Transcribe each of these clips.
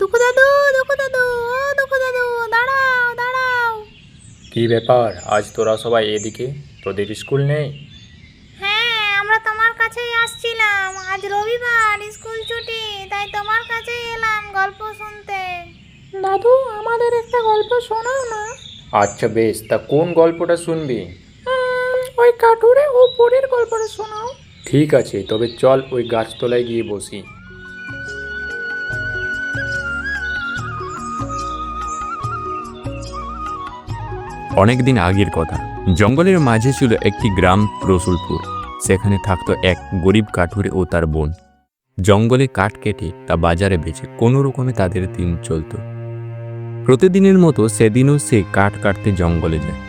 দুঃখু দাদু দুঃখু দাদু ও দুঃখু দাদু দাঁড়াও দাঁড়াও। কি ব্যাপার? আজ তোরা সবাই এদিকে? তোদের স্কুল নেই? হ্যাঁ আমরা তোমার কাছেই আসছিলাম। আজ রবিবার স্কুল ছুটি তাই তোমার কাছেই এলাম গল্প শুনতে। দাদু আমাদের একটা গল্প শোনাও না। আচ্ছা বেশ তা কোন গল্পটা শুনবি? ওই কাঠুরে ও পরের গল্পটা শোনাও। ঠিক আছে তবে চল ওই গাছতলায় গিয়ে বসি। অনেকদিন আগের কথা। জঙ্গলের মাঝে ছিল একটি গ্রাম রসুলপুর। সেখানে থাকতো এক গরিব কাঠুরে ও তার বোন। জঙ্গলে কাঠ কেটে তা বাজারে বেচে কোনো রকমে তাদের দিন চলত। প্রতিদিনের মতো সেদিনও সে কাঠ কাটতে জঙ্গলে যায়।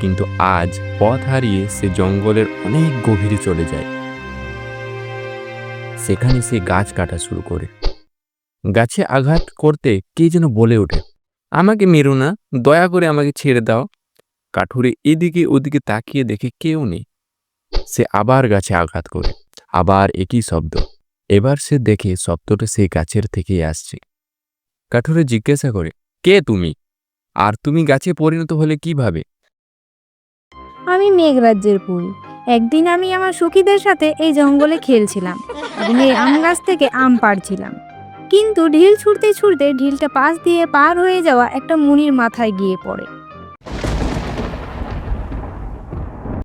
কিন্তু আজ পথ হারিয়ে সে জঙ্গলের অনেক গভীরে চলে যায়। সেখানে সে গাছ কাটা শুরু করে। গাছে আঘাত করতে কে যেন বলে ওঠে। আমাকে মেরো না, দয়া করে আমাকে ছেড়ে দাও। কাঠুরে এদিকে ওদিকে তাকিয়ে দেখে কেউ নেই। সে আবার গাছে আঘাত করে, আবার একই শব্দ। এবার সে দেখে শব্দটা সেই গাছের থেকেই আসছে। কাঠুরে জিজ্ঞাসা করে, কে তুমি? আর তুমি গাছে পরিণত হলে কীভাবে? আমি মেঘরাজ্যের ফুল একদিন আমি আমার সখীদের সাথে এই জঙ্গলে খেলছিলাম। এবং এই আম গাছ থেকে আম পাড়ছিলাম। কিন্তু ঢিল ছুটতে ছুটতে ঢিলটা পাশ দিয়ে পার হয়ে যাওয়া একটা মুনির মাথায় গিয়ে পড়ে।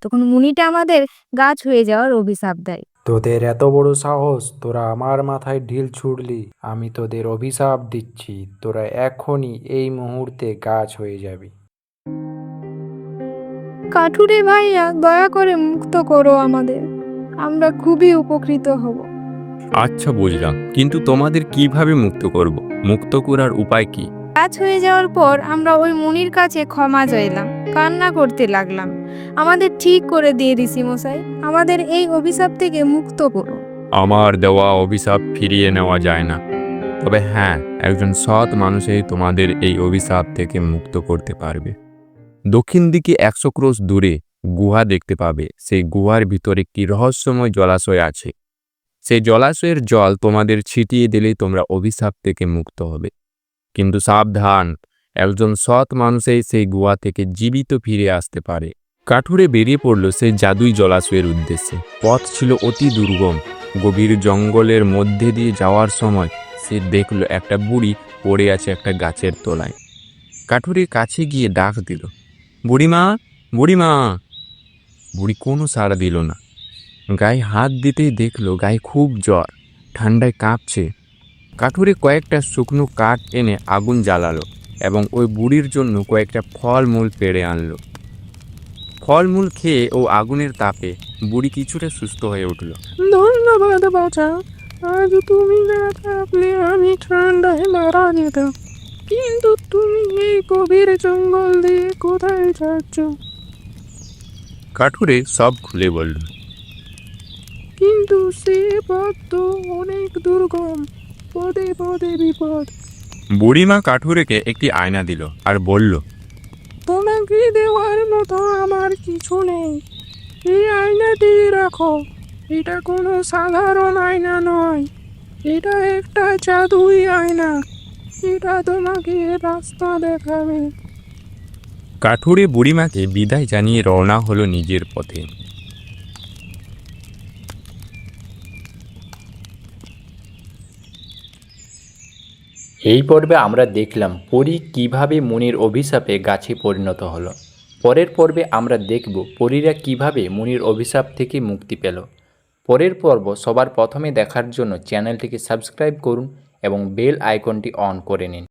তখন মুনিটা আমাদের গাছ হয়ে যাওয়ার অভিশাপ দেয়। তোদের এত বড় সাহস তোরা আমার মাথায় ঢিল ছুড়লি। আমি তোদের অভিশাপ দিচ্ছি তোরা এখনই এই মুহূর্তে গাছ হয়ে যাবি। কাঠুরে ভাইয়া দয়া করে মুক্ত করো আমাদের। আমরা খুবই উপকৃত হব। আচ্ছা বুঝলাম কিন্তু তোমাদের কীভাবে মুক্ত করব? মুক্ত করার উপায় কি? কাজ হয়ে যাওয়ার পর আমরা ওই মুনির কাছে ক্ষমা চাইলাম, কান্না করতে লাগলাম। আমাদের ঠিক করে দিয়ে ঋষি মশাই, আমাদের এই অভিশাপ থেকে মুক্ত করুন। আমার দেওয়া অভিশাপ ফিরিয়ে নেওয়া যায় না। তবে হ্যাঁ একজন সৎ মানুষই তোমাদের এই অভিশাপ থেকে মুক্ত করতে পারবে। দক্ষিণ দিকে একশো ক্রোশ দূরে গুহা দেখতে পাবে। সেই গুহার ভিতরে একটি রহস্যময় জলাশয় আছে? সেই জলাশয়ের জল তোমাদের ছিটিয়ে দিলেই তোমরা অভিশাপ থেকে মুক্ত হবে। কিন্তু সাবধান, একজন সৎ মানুষই সেই গুহা থেকে জীবিত ফিরে আসতে পারে। কাঠুরে বেরিয়ে পড়ল সেই জাদুই জলাশয়ের উদ্দেশ্যে। পথ ছিল অতি দুর্গম। গভীর জঙ্গলের মধ্যে দিয়ে যাওয়ার সময় সে দেখল একটা বুড়ি পড়ে আছে একটা গাছের তলায়। কাঠুরে কাছে গিয়ে ডাক দিল, বুড়িমা বুড়িমা! বুড়ি কোনো সাড়া দিল না। গায়ে হাত দিতেই দেখল গায়ে খুব জ্বর। ঠান্ডায় কাঁপছে। কাঠুরে কয়েকটা শুকনো কাঠ এনে আগুন জ্বালালো এবং ওই বুড়ির জন্য কয়েকটা ফলমূল পেড়ে আনলো। ফলমূল খেয়ে ও আগুনের তাপে বুড়ি কিছুটা সুস্থ হয়ে উঠল। ধন্যবাদ বাছা আজ তুমি না থাকলে আমি ঠান্ডায় মারা যেতাম। কিন্তু তুমি এই গভীর জঙ্গল দিয়ে কোথায় যাচ্ছ? কাঠুরে সব খুলে বলল কিন্তু সে পথ তো অনেক দুর্গম। পদে পদে বিপদ। বুড়িমা কাঠুরেকে একটি আয়না দিল আর বলল তোমাকে দেওয়ার মতো আমার কিছু নেই। এই আয়নাটি রাখো। এটা কোনো সাধারণ আয়না নয়। এটা একটা জাদুই আয়না। এটা তোমাকে রাস্তা দেখাবে। কাঠুরে বুড়িমাকে বিদায় জানিয়ে রওনা হলো নিজের পথে। এই পর্বে আমরা দেখলাম পরী কীভাবে মনির অভিশাপে গাছে পরিণত হলো। পরের পর্বে আমরা দেখব পরীরা কীভাবে মনির অভিশাপ থেকে মুক্তি পেল। পরের পর্ব সবার প্রথমে দেখার জন্য চ্যানেলটিকে সাবস্ক্রাইব করুন এবং বেল আইকনটি অন করে নিন।